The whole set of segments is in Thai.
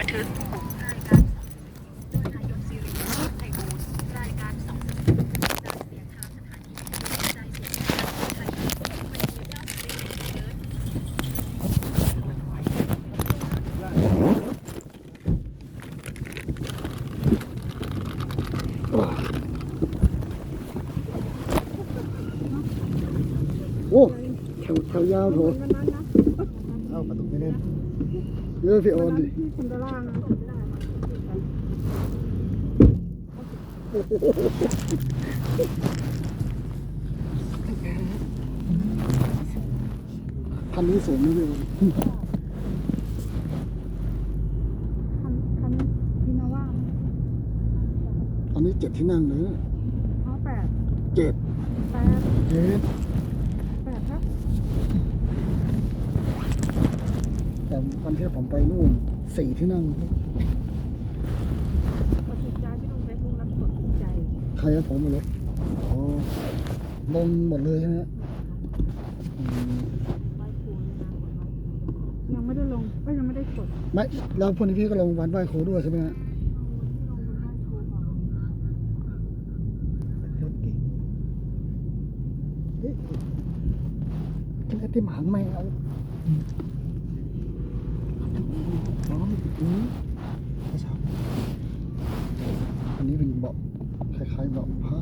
บันทึกโอ้แถวแถวยาวโถเอาประตูไม่แน่นเยอะพี่ออนดิ คุณตะล่างนะ คันนี้สูงนะพี่ออนคันคันพินาว่าอันนี้เจ็ดที่นั่งเลยนะเขาแปดเจ็ดแปดเจ็ดแปดครับแต่วันที่ผมไปนู่นสี่ที่นั่งกดติดใจที่ลงเฟซบุ๊กแล้วกดติด ใจใครอะผมมาเลยอ๋อลงหมดเลยใช่ไหมฮะอืมไหว้ครูเลยนะยังไม่ได้ลงก็ยังไม่ได้กดไม่แล้วพวกนี้พี่ก็ลงวันไหว้ครูด้วยใช่ไหมฮะรถเก่งเอ๊ะเป็นไอติมหางแมวร้อนอืมไม่ใช่อันนี้เป็นเบาะคล้ายๆเบาะผ้า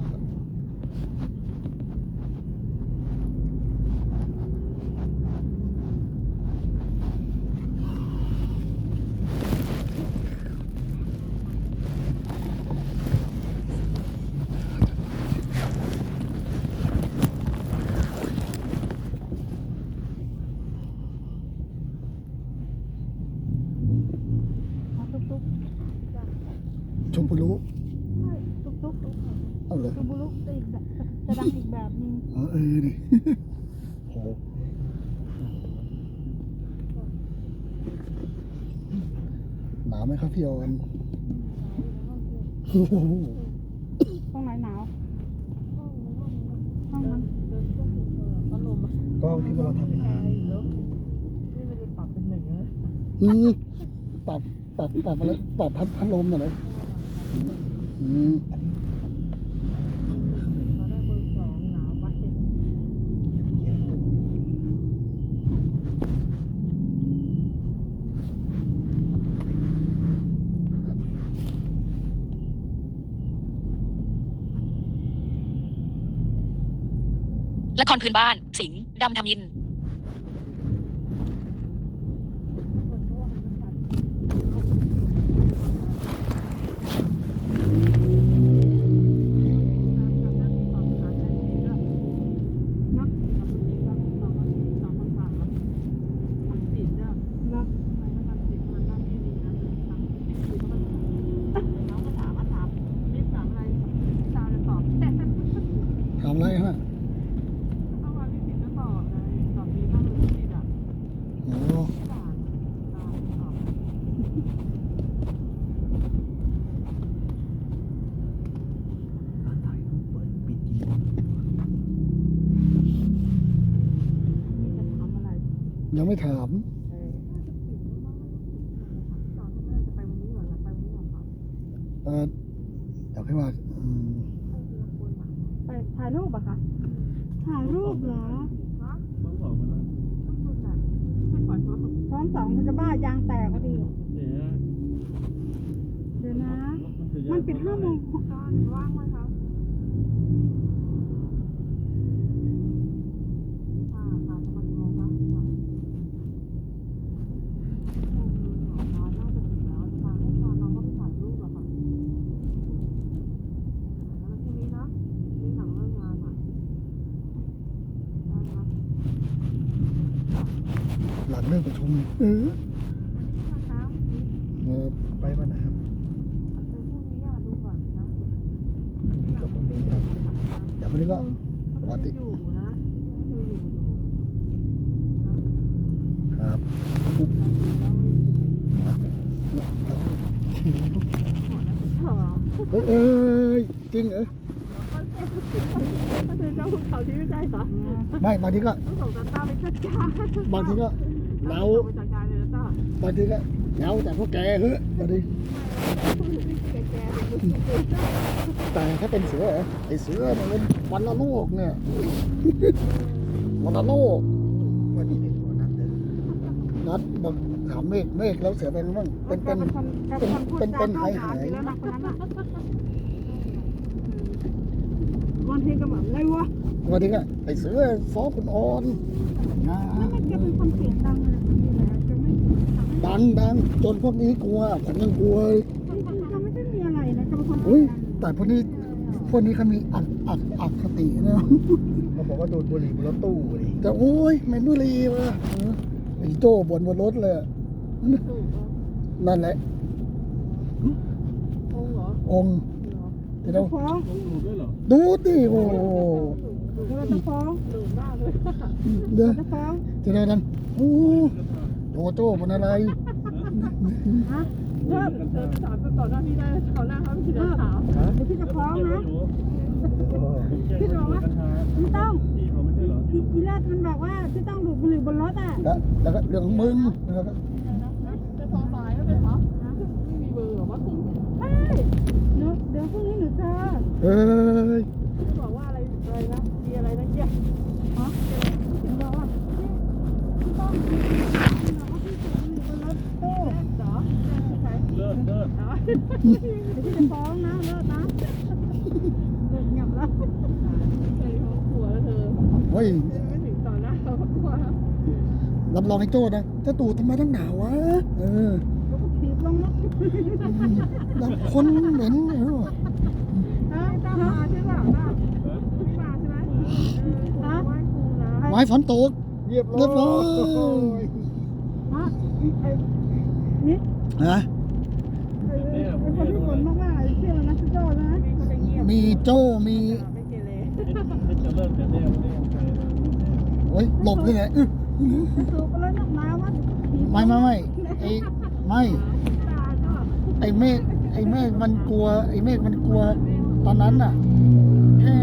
อ๋อตุ๊กตุ๊กจ้ะ ชมพูรู้ ใช่ตุ๊กตุ๊กตุ๊ก เอาเลย ตุ๊กบุลุกจะอีกแบบจะดังอีกแบบนึง อ๋อเออดิ โห หนาวไหมครับพี่ออนโอ้โหห้องไหนหนาวห้องนั้นก็ที่เราทำเป็นงานนี่ไม่ได้ปรับเป็นหนึ่งนะอืมปรับปรับปรับอะไรปรับพัดพัดลมหน่อยเลยอืม เราได้เบอร์สองหนาวไป ละคร พื้นบ้าน สิงห์ดำทำยิน ถามอะไรฮะโอ้ยัง ไม่ถาม เอออยากให้ว่าอืมไปถ่ายรูปอะคะถ่ายรูปเหรอช้อนสองมันจะบ้ายางแตกพอดี เดี๋ยวนะ มันปิดห้าโมงว่างไหมคะค่ะค่ะจะมากี่โมงคะค่ะน่าจะถึงแล้วทางให้ตอนน้องก็ไปถ่ายรูปอะค่ะแล้วทีนี้นะนี่หลังเลิกงานอะได้ไหมคะ หลังเลิกประชุม เออนะคะเออไปวันไหนครับเดี๋ยวพรุ่งนี้อะดูก่อนนะก็พรุ่งนี้ครับเดี๋ยววันนี้ก็ปกติอยู่นะอยู่อยู่อยู่ครับเอ้ยเอ้ยจริงเหรอก็คือเจ้าคุณเขาที่ไม่ใช่เหรอไม่บางทีก็ต้องส่งตาต้าไปจัดการบางทีก็ เราไปจัดการเลยนะต้าบางทีก็แล้วแต่พวกแกเฮ้ยมาดิแต่ถ้าเป็นเสือเหรอไอเสือเนี่ยมันวันละโลกเนี่ยวันละโลกวันนี้เป็นตัวนั้นเด้อนัดบอกถามเมฆเมฆแล้วเสือเป็นบ้างเป็นเป็นเป็นเป็นหายหายแล้วนะคนนั้นอะวันที่ก็แบบอะไรวะวันนี้ก็ไอเสือฟ้องคุณออนนะแล้วมันแก เป็นคนเสียงดังอะไรแบบนี้แหละจะไม่ทำให้ดังดังจนพวกนี้กลัวผมยังกลัวเลยจะไม่ได้มีอะไรนะจะเป็นคนอุ้ยแต่พวกนี้พวกนี้เขามีอัดอัดอัดสตินะ เขาบอกว่าดูดบุหรี่บนรถตู้เลย แต่โอ้ยไม่บุรีวะเออไอ้โจ้บนบนรถเลยอะนั่นแหละองเหรอองค์เดี๋ยวฟ้องดูดิโอ้โห เราจะฟ้องหรือบ้า เลยเดี๋ยวจะฟ้องเดี๋ยวนั้นโอ้โจโจ้มันอะไรฮะเริ่มเธอสามต่อหน้าพี่ได้ต่อหน้าเขาพี่จะถามฮะเดี๋ยวพี่จะฟ้องนะโอ้พี่บอกว่าไม่ต้องทีทีแรกมันบอกว่าพี่ต้องดูดบุหรี่บนรถอะแล้วแล้วก็เรื่องของมึงแล้วก็จะฟ้องสายไม่ฟ้องไม่มีเบอร์หรอวะเฮ้ยเดี๋ยวเดี๋ยวพรุ่งนี้หนูเจอเฮ้ย เหรอใช่เลิศเลิศเดี๋ยวพี่จะฟ้องนะเลิกนะเลิกเงียบแล้วเคยฟ้องผัวเธอเฮ้ยรับรองไอ้โจ้นะจะตูดทำไมตั้งหนาววะ เออก็ถีบลงนะแล้วคนเหม็นเออฮะตามาใช่เปล่ะไม่มาใช่ไหมเออฮะไหว้ครูนะไม้ฝนตก เรียบร้เรียบร้ออยยฮะไอ้นี่นะไอ้ไอ้คนที่ฝนมากๆไอ้เชื่อนะพี่โจ้นะมีคนเงียบมีโจ้มีไม่เกเรไม่จะเลิกแต่แน่ไม่ได้ยังไงโอ้ยหลบเลยไงอื้อสูบไปแล้วนักน้ำว่าถีบไม่ไม่ไม่ไอ้ไม่ตาก็ไอ้เมฆไอ้เมฆมันกลัว ไอ้เมฆมันกลัว ตอนนั้นน่ะ แค่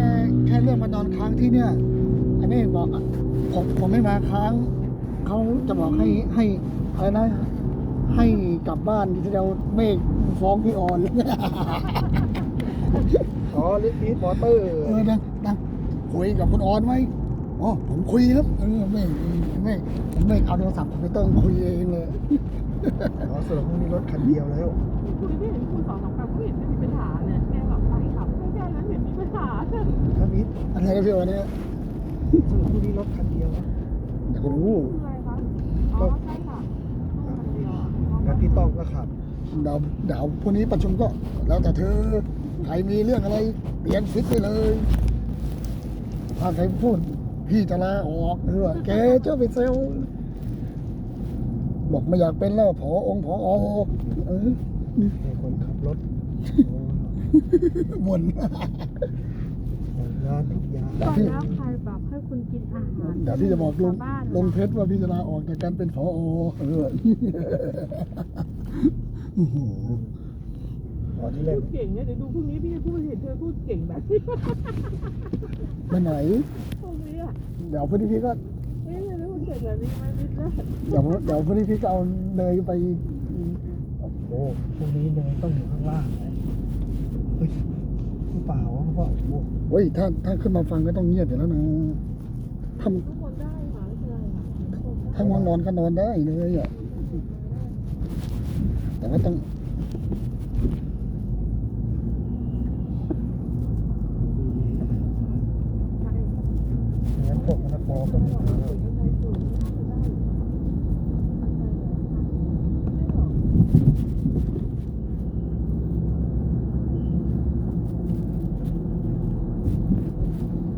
แค่เรื่องมานอนค้างที่เนี่ยไอ้เมฆบอกอะ ผมผมไม่มาค้าง เขาจะบอกให้ให้อะไรนะ ให้กลับบ้านที่เดียวเมฆฟ้องพี่ออนอ๋อลิฟีดมอเตอร์เออนะนะคุยกับคุณออนไหมอ๋อผมคุยครับเออเมฆเมฆผมเมฆเอาโทรศัพท์คอมพิวเตอร์คุยเองเลยอ๋อสรุปพรุ่งนี้รถคันเดียวแล้วคุยไม่เห็นคุยสองสามคำก็เห็นไม่มีปัญหาเนี่ยแม่แบบไปขับแค่นั้นเห็นมีปัญหาถ้ามิดอะไรนะพี่ออนเนี่ย สรุปพรุ่งนี้รถคันเดียวนะเดี๋ยวก็รู้คืออะไรคะ อ๋อ ใช่ค่ะคนเดียวอะงั้นพี่ต้องก็ขับเดี๋ยวเดี๋ยวพรุ่งนี้ประชุมก็แล้วแต่เธอใครมีเรื่องอะไรเปลี่ยนฟิตไปเลยถ้าใครพูด พี่จะลาออกเออแกจะไปเซลลบอกไม่อยากเป็นแล้วผอองค์ผอเออให้คนขับรถบ่นโอ้งานทุกอย่างเดี๋ยวก่อนพี่แล้วใครแบบให้ คุณกินอาหารเดี๋ยวพี่จะบอกลุงชาวบ้านลุงเพชรว่าพี่จะลาออกจากการเป็นผอเออโอ้โหอ๋อที่แรกพูดเก่งเนี่ยเดี๋ยวดูพรุ่งนี้พี่จะพูดเห็นเธอพูดเก่งแบบนี้ไปไหน พรุ่งนี้อะเดี๋ยวพรุ่งนี้พี่ก็เอ๊ะเดี๋ยวพูดเก่งแบบนี้ไหมนิดนะเดี๋ยวเดี๋ยวพรุ่งนี้พี่ก็เอาเนยไปโอ้โหพรุ่งนี้เนยต้องอยู่ข้างล่างนะเฮ้ยหรือเปล่าวะเพราะโอ้โหเฮ้ยถ้าถ้าขึ้นมาฟังก็ต้องเงียบอยู่แล้วนะ ถ้าม่เป็นถ้าง่วงนอนก็นอนได้เลยอะแต่ว่าต้องงั้นพวกนักบอลก็มีแล้ว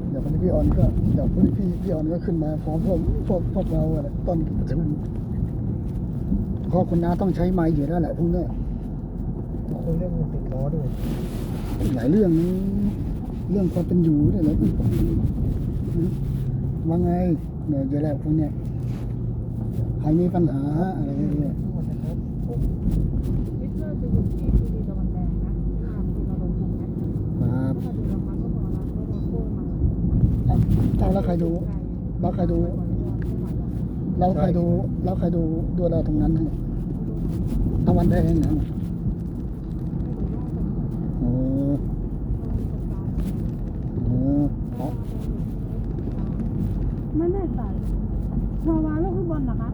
เดี๋ยวพี่ออนก็ รุ่งนี้พี่พี่ออนก็ขึ้นมาพร้อมพวกพวกพวกเราอะตอนประชุมพ่อคุณน้าต้องใช้ไม้อยู่แล้วแหละพวกเนี้ยคุยเรื่องเงินติดล้อด้วยหลายเรื่องนะเรื่องความเป็นอยู่เนี่ยแหละว่าไงเนี่ยเดี๋ยวแหละพวกเนี้ยใครมีปัญหาอะไรเงี้ย ทุกวันนะครับผม มิเตอร์จะอยู่ที่ทีวีตะวันแดงนะอ่าคุณนรงค์คงแอด ครับ ถ้าดูลงมาก็พอละก็มาโค้งมา เอาแล้วใครดูแล้วใครดูแล้วใครดูแล้วใครดูดูแลตรงนั้นให้มตะวันแดงนะโอ้โหอ๋อไม่แน่ใจชาวาลูกข้างบนเหรอคะ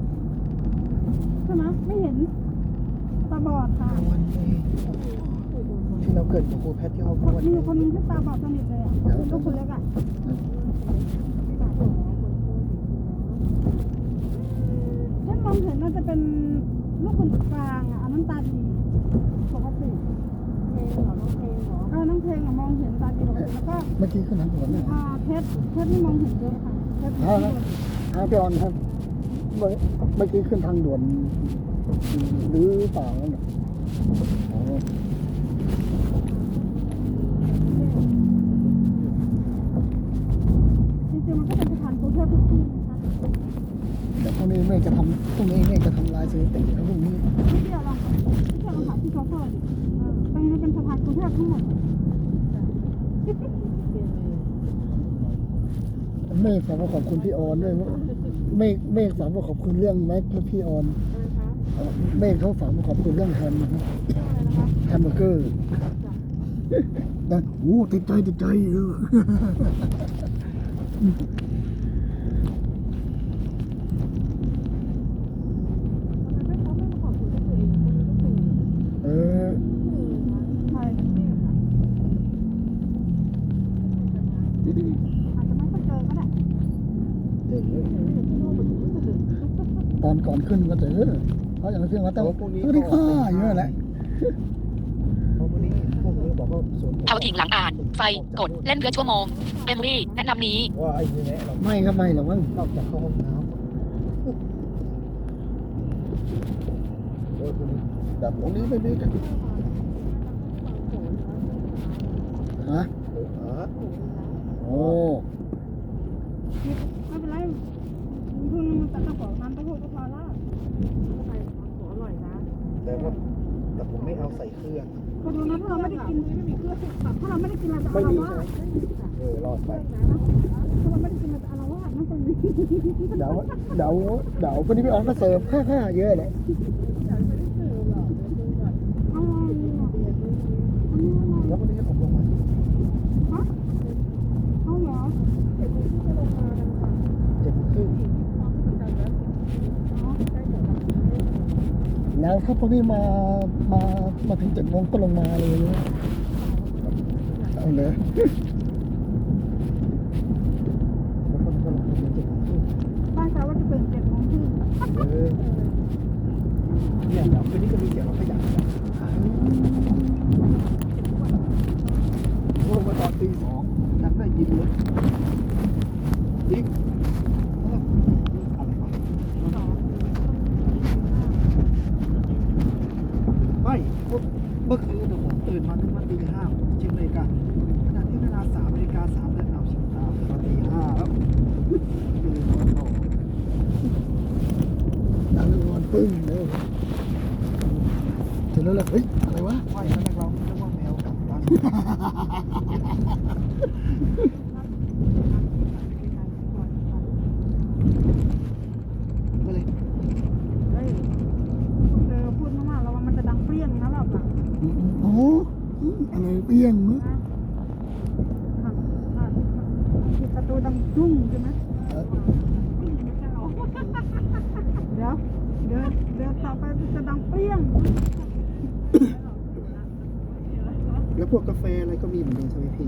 ใช่ไหมไม่เห็นตาบอดค่ะวันนี้ที่เราเกิดกับครูแพทย์ที่เขาพูดว่ามีคนนึงที่ตาบอดสนิทเลยอะลูกคนเล็กอะฉัน มองเห็นน่าจะเป็นลูกคนกลางอะอันนั้นตาดีปกติเพลงเหรอน้องเพลงเหรอเออน้องเพลงอะมองเห็นตาดีปกติแล้วก็เมื่อกี้ขึ้นทางด่วนเนี่ยอ่าเพชรเพชรนี่มองเห็นเยอะค่ะเพชรครับครับพี่ออนครับ เมื่อเมื่อกี้ขึ้นทางด่วนหรือเปล่าเนี่ยอ๋อ จริงๆมันก็เป็นสถานกรุงเทพทุกที่นะคะ เดี๋ย วพรุ่งนี้แม่จะทำพรุ่งนี้แม่จะทำลายสถิติครับพรุ่งนี้ที่เดียวลองที่เดียวลองหาที่โชเฟอร์ดิตรงนี้เป็นสถานกรุงเทพทั้งหมดเมฆฝากมาขอบคุณพี่ออนด้วยเมฆเมฆฝากมาขอบคุณเรื่องแม็กและพี่ออนเมฆเขาฝากมาขอบคุณเรื่องแฮมนะครับแฮมเบอร์เกอร์นะโอ้ติดใจติดใจเอออ ใช่อาจจะไม่ค่อยเจอก็ได้ เจ๋งเลย ต อนก่อนขึ้นก็เจอเพราะอย่างที่ว่าต่แต่ว่าพรุ่งนี้สวัสดีค่ะอย่างนั้นแหละเพราะวันนี้พวกนี้บอกว่าสวนผมเผาทิ้งหลังอ่าน ไฟ กด เล่นเพื่อชั่วโมงเมมรี่แนะนำนี้ ไม่ครับไม่หรอกมั้งนอกจากเข้าห้องน้ำโอ้ยคุณแบตรงนี้ไม่มีกันฮะโอ้ ไม่เป็นไรคุณแต่ต้องขอน้ำเต้าหู้ก็พอแล้วใส่หัวอร่อยนะ แต่ว่าแต่ผม ไม่เอาใส่เครื่องก็ดูนะถ้าเราไม่ได้กินไม่มีเครื่องถ้าเราไม่ได้กินเราจะไม่อาละมีวาใช่ไหมดเออรอดไปถ้าเราไม่ได้กินเราจะอาละวาดนะคนนี้เดาเดาเดาคนนี้พี่ออนก็เสิร์ฟห้าห้าเยอะเลย อะไรอะอันนี้อะไร แล้ววันนี้ผมลงมาที่ ฮะเอาเหรอ เจ็ดโมงครึ่ง แล้วเขาพวกนี้มา มา มาถึงเจ็ดโมงก็ลงมาเลยเอาเลย แล้วคนก็ลงมาเจ็ดโมงครึ่ง บ้านเขาว่าจะเปิดเจ็ดโมงครึ่ง เออเนี่ยเดี๋ยวคืนนี้จะมีเสียงรถขยะโอ้มาตอนตีสองยังได้ยินเลยยิงอะไรวะไม่เมื่อคืนเนี่ยผมตื่นมาถึงวันตีห้าเช็คนาฬิกาขณะที่เวลาสามนาฬิกาสามนาทีเอาชิบหายตอนตีห้าแล้วตื่นมาต่อ ดังนอนปึ้งเลยเสร็จแล้วแหละเฮ้ยอะไรวะ ไม่ตอนแรกเราคิดว่าแมวกัดกันก็เลย เฮ้ยเจอพูดมากๆระวังมันจะดังเปรี้ยงนะรอบหลัง โอ้โหอะไรเปี้ยงเนอะ นะอะอะปิดประตูดังจุ้งใช่ไหม เอ่อ เดี๋ยวเดี๋ยวเดี๋ยวต่อไปจะดังเปรี้ยง แล้วพวกกาแฟอะไรก็มีเหมือนกันใช่ไหมพี่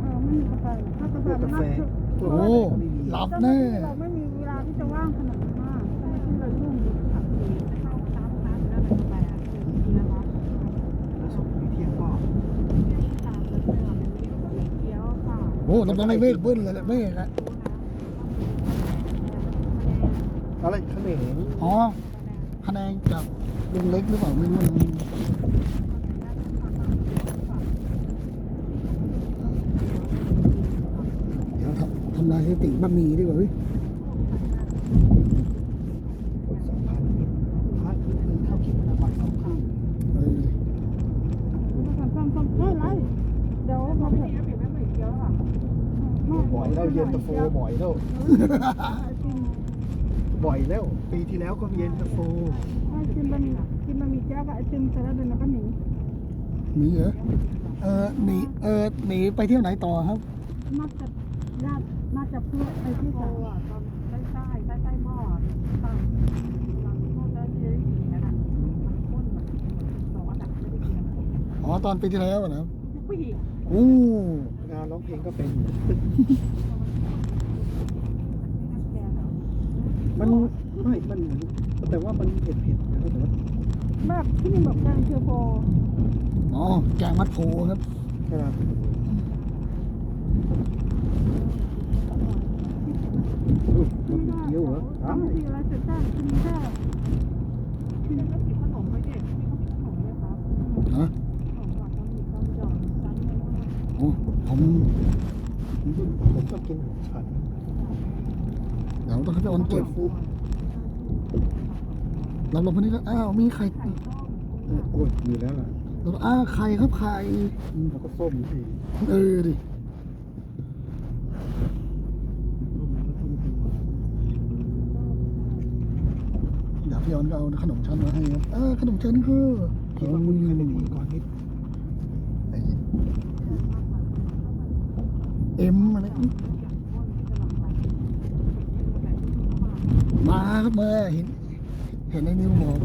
เออไม่มีกาแฟถ้ากาแฟพวกมักานแฟน่าจะพวกโอ้อะไรก็ไม่มีหลับเจ้าหน้าแน่ที่เราไม่มีเวลาที่จะว่างขนาดนั้นมากทำไมที่เรายุ่งอยู่ขับขี่เข้าร้านร้านแล้วเป็นแปลกนะคะ แล้วส่งมีเที่ยงก็ ตามเลยค่ะเกี๊ยวค่ะ โอ้น้ำมันไม่เมฆเบิ้ลเลยแหละเมฆอะอะไรเขมรอ๋อคะแนนจากลุงเล็กหรือเปล่าไม่รู้นะเดี๋ยวทำทำลายสถิติบะหมี่ดีกว่าเฮ้ย กดสองพันนิดพันนิดนึงเท่าคิดนะบัตรสองพัน เออ ซ่อมซ่อมซ่อมไม่ไรเดี๋ยวมาเผ็ดไม่เหมือนเกี๊ยวค่ะ บ่อยแล้ว เย็นตาโฟบ่อยแล้วกินบ่อยแล้ว ปีที่แล้วก็เย็นตาโฟว่ากินบะหมี่กินบะหมี่แก้วกับไอติมเสร็จแล้วเดินแล้วก็หนีหนีเหรอเออหนีเออหนีไปเที่ยวไหนต่อครับมาจากญาติมาจากเพื่อนไปที่สาวใต้ใต้ใต้ใต้หม้อตั้งหลังหม้อจะได้กินนะนะมันข้นแบบร้อนอะไม่ได้กินอ๋อตอนปีที่แล้วอะนะครับผู้หญิงอู้งานร้องเพลงก็เป็น แกเหรอ มันไม่ มันเหมือนแต่ว่ามันเผ็ดเผ็ดๆนะครับแต่ว่าแบบที่นี่แบบแกงเคียวโฟอ๋อแกงมัดโพครับขนาดอุ้ยมันมีเกี๊ยวเหรออ้าวทำทีอะไรเสร็จแล้วกินแค่ที่นั่นก็กินขนมไปเด็กที่เขากินขนมไหมครับนะขนมหวานต้องมีต้องหยอดซ้ำเลยว่า โอ้ผมผมชอบกินของฉัน เดี๋ยวต้องให้พี่ออนเก็บฟูเราลงพวกนี้ก็อ้าวมีไข่เอออ้วนอยู่แล้วล่ะเราอ้าวไข่ครับไข่อืมแล้วก็ส้มสิเออดิส้มแล้วก็ส้มตัวเดี๋ยวพี่ออนก็เอาขนมชั้นมาให้ครับเออขนมชั้นคือคิดว่าคุณเคยเป็นพิธีกรนิดไอ้เอ็มอะไรนี่ มาครับมาเห็น เห็นในนิ้วบอก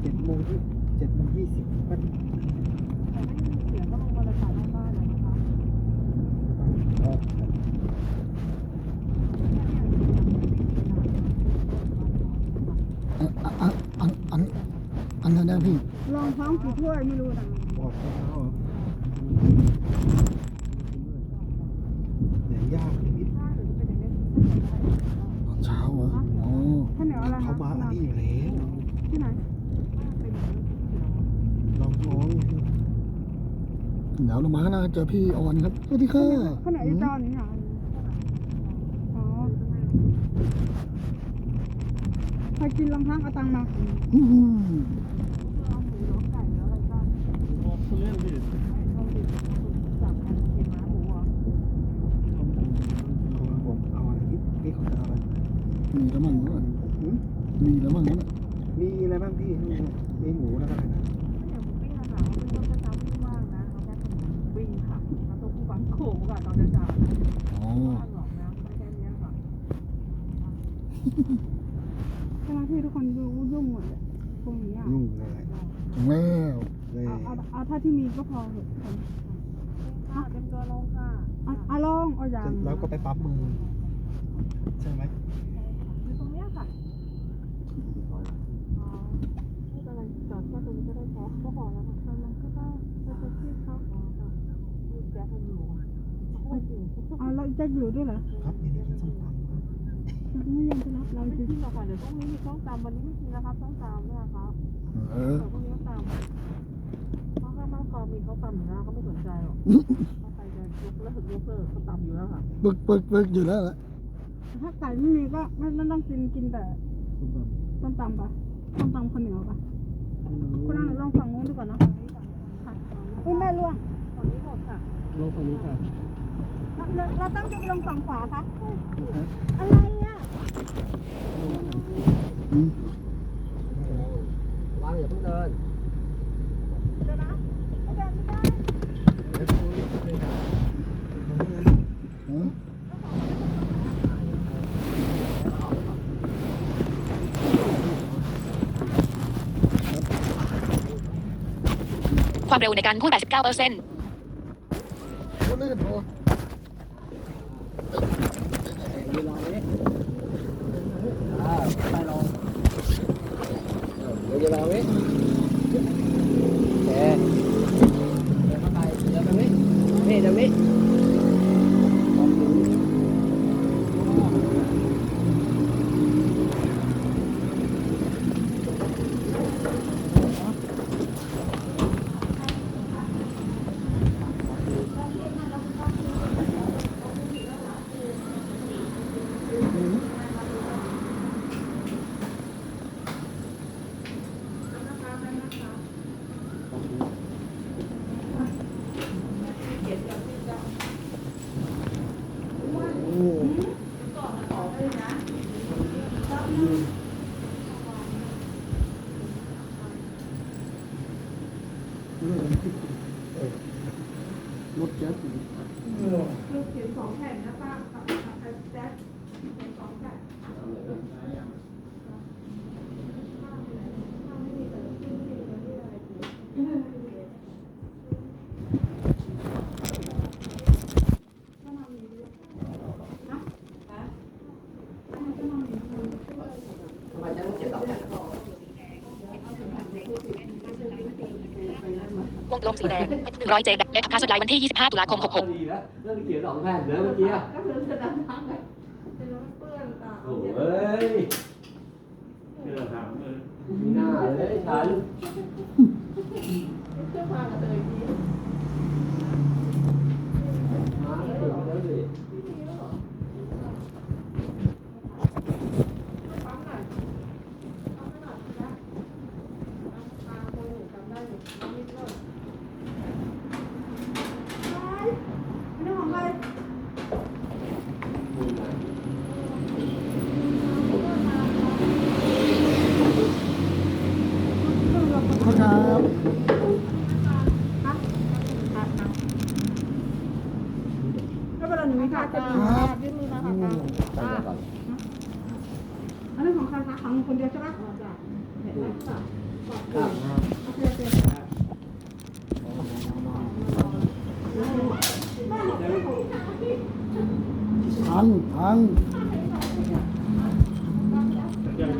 เจ็ดโมงที่เจ็ดโมงยี่สิบมันแต่ไม่มีเสียงก็ลงมาเลยค่ะหน้าบ้านเลยนะคะอะอะอันอัน อันนั้นนะพี่ ลองท้องกี่ถ้วยไม่รู้นะบอกเขาแล้วเหรอเดี๋ยวยากนิดตอนเช้าเหรออ๋อข้าวเหนียวอะไรเขาคะมาอันนี้อยู่แล้วที่ไหนลองท้องเดี๋ยวเรามาข้างหน้าเจอพี่ออนครับสวัสดีค่ะข้าวเหนียวอีจอนนี่ค่ะอ๋อใครกินรองท้องเอาตังค์มา โอ้คุณเล่นดิ เอาดิสั่งกันกินม้าหมูอะ เอาผมเอาอะไรพี่พี่เขาจะเอาอะไร มีแล้วมั่งก็ หืม มีแล้วมั่งนั่น มีอะไรบ้างพี่มีหมูแล้วก็อะไรนะ อย่างหมูปิ้งอะค่ะเป็นต้นกระเช้าไม่ว่างนะเอาแค่ขนมปิ้งค่ะแล้วต้องบังโขงก่อนตอนจะจ่าย อ๋อ ว่างหรอกนะไม่ใช่เนี้ยค่ะ ใช่ไหมพี่ทุกคนดูยุ่งหมดเลยตรงนี้อะ ยุ่งเลย ถึงแล้ว เลย เอาเอาเอาถ้าที่มี ก็พอเถอะค่ะเต็มตัวลงค่ะเอาเอาลองเอาอย่างแล้วก็ไปปั๊มมือ ใช่ไหมอยู่ตรงเนี้ยค่ะอ๋อไม่เป็นไรจอดแค่ตรงนี้ก็ได้พอก็พอแล้วค่ะมันก็ได้จะจะที่เขาอ๋อค่ะลูกแจ๊คมันอยู่อะโคตรจริงเอาเราจะอยู่ด้วยเหรอครับยินดีกินส้มตำครับเราไม่ยังจะรับเราไม่จะกินหรอกค่ะเดี๋ยวต้องนี้มีต้องตามวันนี้ไม่กินนะครับต้องตามเนี่ยครับเออเดี๋ยวพรุ่งนี้ต้องตามเพราะถ้า มากกอมีเขาตามอยู่แล้วเขาไม่สนใจหรอกถ้าใครจะยกเลิกยกเลิกเขาตามอยู่แล้วค่ะปึกปึกปึกอยู่แล้วแหละถ้าไก่ไม่มีก็ไม่ไม่ต้องกินกินแต่ส้มตำต้มตำปะต้มตำข้าวเหนียวปะคุณนั่งลองฝั่งนู้นดีกว่าเนอะค่ะอุ้ยแม่ล่วงตอนนี้หมดค่ะลงตรงนี้ค่ะเราเราต้องจะลงฝั่งขวาคะอะไรอะ อืม วางอย่าเพิ่งเดิน เดี๋ยวนะไม่ได้ไม่ได้ เออ ความเร็วในการพูด 89เปอร์เซ็นต์ วงกลมสีแดง100เจเอฟคาสุดไลน์วันที่ 25 ตุลาคม 66ดีแล้วเรื่องเขียนสองแผ่นเนื้อเมื่อกี้อะก็คือจะดำน้ำไงเป็นน้ำเปื้อนตาโอ้ย ที่เราถามเออ มีหน้าเลยฉัน เพื่อพากับเตยดี มาแล้วแล้วสิ ปั๊มหน่อยปั๊มหน่อยนะตาคนหนึ่งจำได้อยู่นิดเลยไม่ได้ของใคร ครับ ก็เป็นหนึ่งวิชาจะมี ครับ ยื่นมือมาค่ะ ไปก่อน อันนี้ของใครคะของคนเดียวใช่ไหมเห็นไหมค่ะ ครับ โอเคโอเค พังพัง ยัง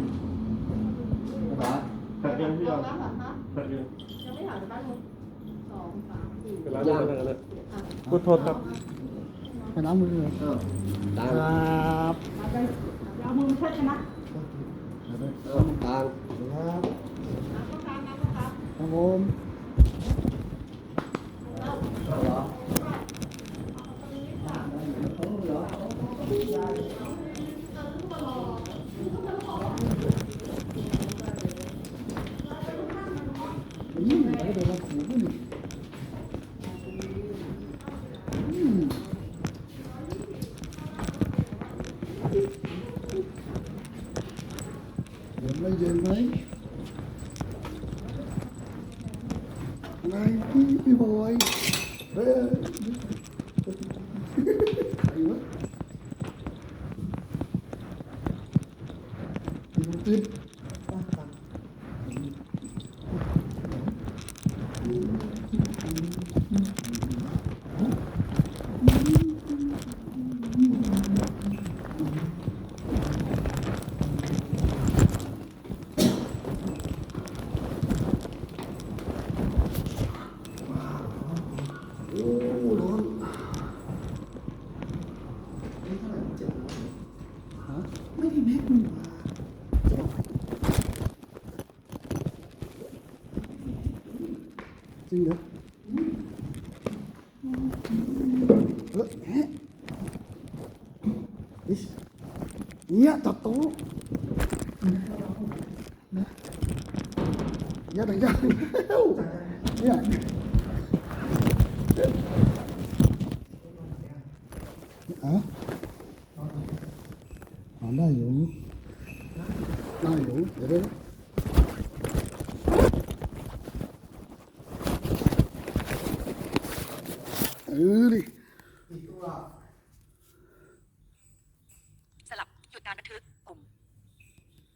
ขอ ตัดยังพี่ยอมตัดยังยังไม่ถามจะบ้านมึงสองสามสี่เป็นร้านอะไรกันนะพูดโทษครับไปล้างมือเออตาคมรับเอาไปเอามือมาเช็ดกันนะเออตามครับน้ำก็ตามน้ำก็ตามครับผม เอาเหรอ อืมไม่ได้มาขู่นี่อืมเย็นไหมเย็นไหมอะไรพี่พี่บอยเฮ้ยใครวะพี่ติ๊บ โอ้ร้อนฮะไม่ได้แม็กมันมา จริงเหรอเออแฮะอิสเ